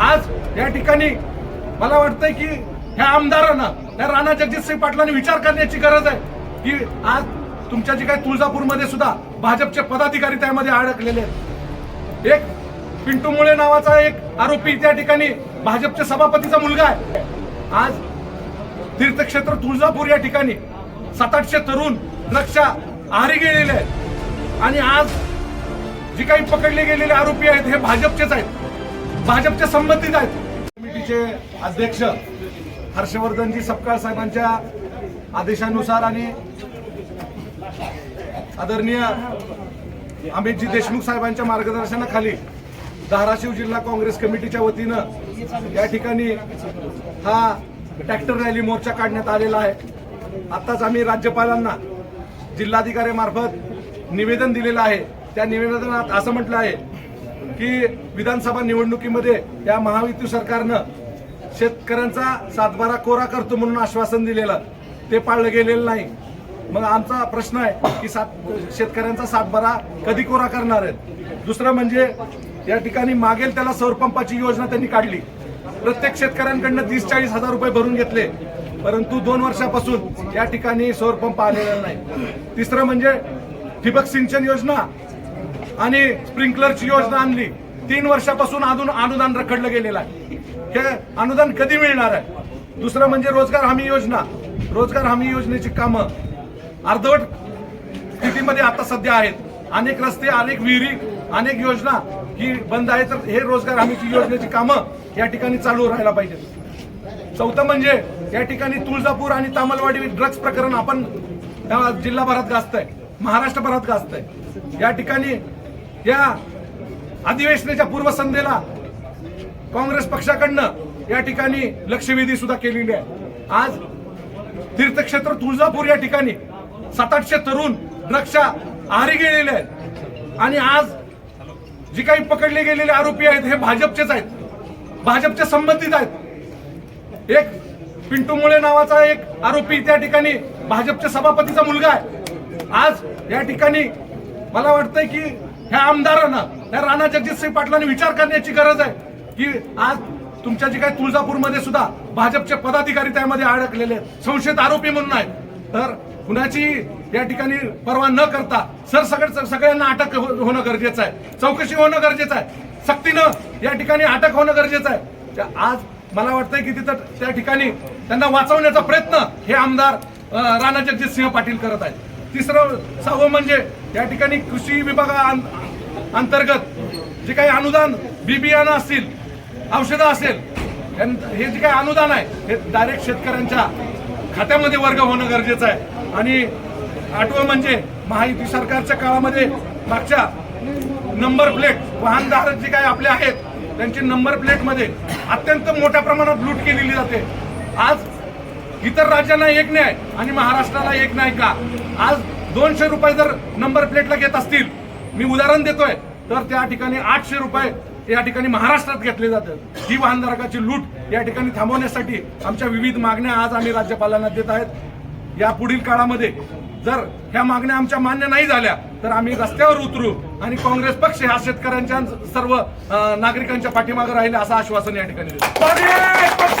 आज या ठिकाणी मला वाटतंय की ह्या आमदारांना त्या राणा जगजितसिंह पाटलांनी विचार करण्याची गरज आहे की आज तुमच्या जे काही तुळजापूरमध्ये सुद्धा भाजपचे पदाधिकारी त्यामध्ये अडकलेले आहेत. एक पिंटू मुळे नावाचा एक आरोपी त्या ठिकाणी भाजपच्या सभापतीचा मुलगा आहे. आज तीर्थक्षेत्र तुळजापूर या ठिकाणी सात आठशे तरुण लक्षा आहारी गेलेले आहेत. आणि आज जे काही पकडले गेलेले आरोपी आहेत हे भाजपचेच आहेत. भाजपच्या संबंधित आहेत. कमिटीचे अध्यक्ष हर्षवर्धनजी सपकाळ साहेबांच्या आदेशानुसार आणि आदरणीय अमितजी देशमुख साहेबांच्या मार्गदर्शनाखाली धाराशिव जिल्हा काँग्रेस कमिटीच्या वतीनं या ठिकाणी हा ट्रॅक्टर रॅली मोर्चा काढण्यात आलेला आहे. आत्ताच आम्ही राज्यपालांना जिल्हाधिकाऱ्यामार्फत निवेदन दिलेलं आहे. त्या निवेदनात असं म्हटलं आहे की विधानसभा निवडणुकीमध्ये या महायुती सरकारनं शेतकऱ्यांचा सातबारा कोरा करतो म्हणून आश्वासन दिलेलं ते पाळलं गेलेलं नाही. मग आमचा प्रश्न आहे की सात शेतकऱ्यांचा सातबारा कधी कोरा करणार आहेत? दुसरं म्हणजे या ठिकाणी मागेल त्याला सौरपंपाची योजना त्यांनी काढली. प्रत्येक शेतकऱ्यांकडनं तीस चाळीस हजार रुपये भरून घेतले. परंतु दोन वर्षापासून या ठिकाणी सौरपंप आलेला नाही. तिसरं म्हणजे ठिबक सिंचन योजना. आणि स्प्रिंकलरची योजना आणली. तीन वर्षापासून अजून अनुदान रखडलं गेलेलं आहे. हे अनुदान कधी मिळणार आहे? दुसरं म्हणजे रोजगार हमी योजना. रोजगार हमी योजनेची कामं. अर्धवट स्थितीमध्ये आता सध्या आहेत. अनेक रस्ते अनेक विहिरी अनेक योजना ही बंद आहे तर हे रोजगार हमीची योजनेची कामं या ठिकाणी चालू राहायला पाहिजेत. चौथं म्हणजे या ठिकाणी तुळजापूर आणि तामलवाडी ड्रग्ज प्रकरण आपण जिल्हाभरात गाजतंय. महाराष्ट्रभरात गाजतंय. या ठिकाणी या अधिवेशनाच्या पूर्वसंध्येला काँग्रेस पक्षाकडनं या ठिकाणी लक्षवेधी सुद्धा केलेली आहे. आज तीर्थक्षेत्र तुळजापूर या ठिकाणी सात आठशे तरुण ड्रग्सच्या आहारी गेलेले आहेत. आणि आज जे काही पकडले गेलेले आरोपी आहेत हे भाजपचेच आहेत. भाजपच्या संबंधित आहेत. एक पिंटू मुळे नावाचा एक आरोपी त्या ठिकाणी भाजपच्या सभापतीचा मुलगा आहे. आज या ठिकाणी मला वाटतंय की ह्या आमदारांना त्या राणा जगजितसिंह पाटलांनी विचार करण्याची गरज आहे की आज तुमच्या जे काही तुळजापूरमध्ये सुद्धा भाजपचे पदाधिकारी त्यामध्ये अडकलेले आहेत. संशयित आरोपी म्हणून आहेत. तर कुणाची या ठिकाणी पर्वा न करता सर सगळं सगळ्यांना अटक हो- होणं गरजेचं आहे. चौकशी होणं गरजेचं आहे. सक्तीनं या ठिकाणी अटक होणं गरजेचं आहे. आज मला वाटतंय की तिथं त्या ठिकाणी त्यांना वाचवण्याचा प्रयत्न हे आमदार राणा राणा जगजितसिंह पाटील करत आहेत. तिसरं सहावं म्हणजे या ठिकाणी कृषी विभागा अंतर्गत जे काही अनुदान बी बियाणं असतील औषधं असेल हे जे काही अनुदान आहे हे डायरेक्ट शेतकऱ्यांच्या खात्यामध्ये वर्ग होणं गरजेचं आहे. आणि आठवं म्हणजे महायुती सरकारच्या काळामध्ये मागच्या नंबर प्लेट वाहनधारक जे काही आपले आहेत त्यांची नंबर प्लेटमध्ये अत्यंत मोठ्या प्रमाणात लूट केलेली जाते. आज इतर राज्यांना एक न्याय आणि महाराष्ट्राला एक न्याय का? आज दोनशे रुपये जर नंबर प्लेटला घेत असतील मी उदाहरण देतोय तर त्या ठिकाणी आठशे रुपये या ठिकाणी महाराष्ट्रात घेतले जातात. ही वाहनधारकाची लूट या ठिकाणी थांबवण्यासाठी आमच्या विविध मागण्या आज आम्ही राज्यपालांना देत आहेत. या पुढील काळामध्ये जर ह्या मागण्या आमच्या मान्य नाही झाल्या तर आम्ही रस्त्यावर उतरू आणि काँग्रेस पक्ष ह्या शेतकऱ्यांच्या सर्व नागरिकांच्या पाठीमागे राहील असं आश्वासन या ठिकाणी